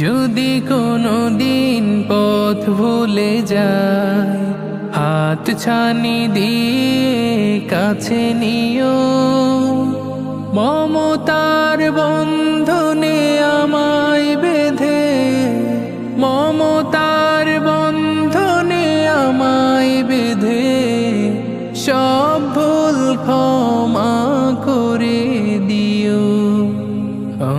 যদি কোনো দিন পথ ভুলে যায় হাত ছানি দিয়ে কাছে নিও। মমতার বন্ধনে আমায় বেঁধে, মমতার বন্ধনে আমায় বেঁধে, সব ভুল ক্ষমা